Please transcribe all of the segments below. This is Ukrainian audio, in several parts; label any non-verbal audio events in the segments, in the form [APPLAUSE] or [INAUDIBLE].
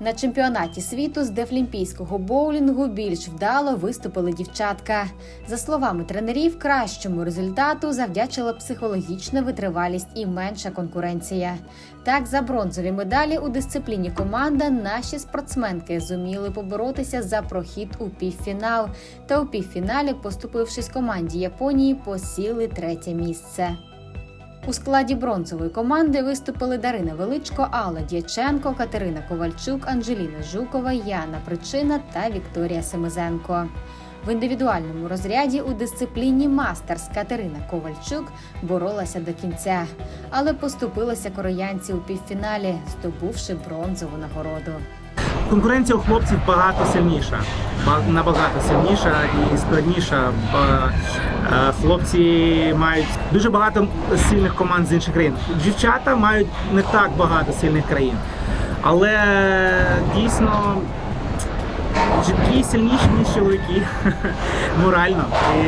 На чемпіонаті світу з дефлімпійського боулінгу більш вдало виступили дівчатка. За словами тренерів, кращому результату завдячила психологічна витривалість і менша конкуренція. Так, за бронзові медалі у дисципліні команда наші спортсменки зуміли поборотися за прохід у півфінал. Та у півфіналі, поступившись команді Японії, посіли третє місце. У складі бронзової команди виступили Дарина Величко, Алла Дяченко, Катерина Ковальчук, Анжеліна Жукова, Яна Причина та Вікторія Семизенко. В індивідуальному розряді у дисципліні мастерс Катерина Ковальчук боролася до кінця, але поступилася кореянці у півфіналі, здобувши бронзову нагороду. Конкуренція у хлопців багато сильніша, набагато сильніша і складніша. Е, хлопці мають дуже багато сильних команд з інших країн. Дівчата мають не так багато сильних країн. Але дійсно жінки сильніші, ніж чоловіки [LAUGHS] морально. І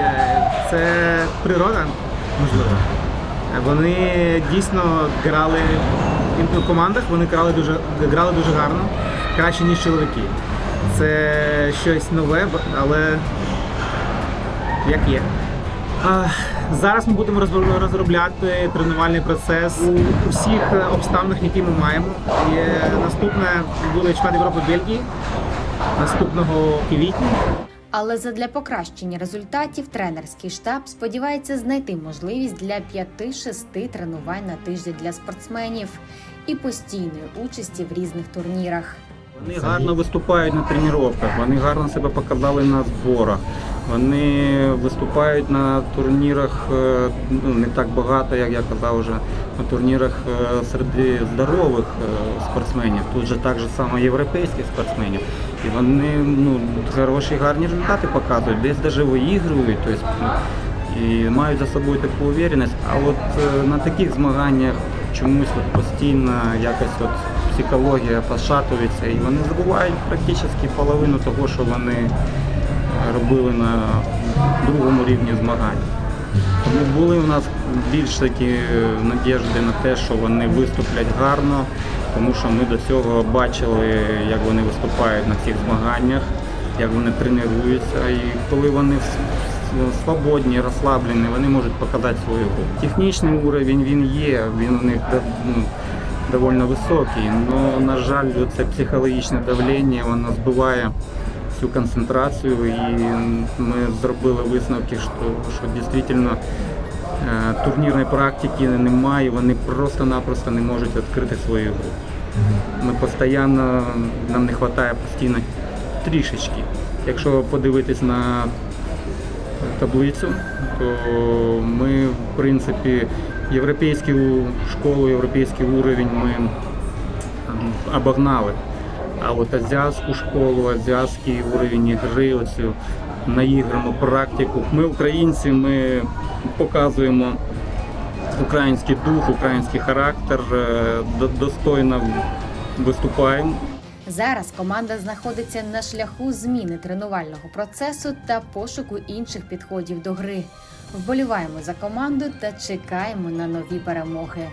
е, це природа, можливо. Вони дійсно грали командах, вони грали дуже, грали дуже гарно, краще, ніж чоловіки. Це щось нове, але як є. А, Зараз ми будемо розробляти тренувальний процес у всіх обставинах, які ми маємо. І наступне буде чемпіонат Європи Бельгії наступного квітня. Але задля покращення результатів тренерський штаб сподівається знайти можливість для 5-6 тренувань на тиждень для спортсменів і постійної участі в різних турнірах. Вони гарно виступають на тренуваннях, вони гарно себе показали на зборах. Вони виступають на турнірах е, ну, не так багато, як я казав вже, на турнірах е, серед здорових е, спортсменів. Тут же так же само європейських спортсменів. І вони ну, хороші гарні результати показують, десь навіть виігрують. Тобто, і мають за собою таку уверенность. А от на таких змаганнях чомусь от постійно якось от психологія пошатується, і вони забувають практично половину того, що вони робили на другому рівні змагань. Тому були у нас більш такі надіжди на те, що вони виступлять гарно, тому що ми до цього бачили, як вони виступають на цих змаганнях, як вони тренуються. І коли вони свободні, розслаблені, вони можуть показати свою гру. Технічний уровень він є, він у них ну, доволі високий, але, на жаль, це психологічне давлення, воно збиває всю концентрацію, і ми зробили висновки, що, що дійсно е, турнірної практики немає, вони просто-напросто не можуть відкрити свою гру. Ми постійно, нам не вистачає постійно трішечки. Якщо подивитись на таблицю, то ми, в принципі, європейську школу, європейський уровень ми обогнали. А от азіатську школу, азіатський уровень гри, оцю наіграну практику. Ми, українці, ми показуємо український дух, український характер, е, до- достойно виступаємо. Зараз команда знаходиться на шляху зміни тренувального процесу та пошуку інших підходів до гри. Вболіваємо за команду та чекаємо на нові перемоги.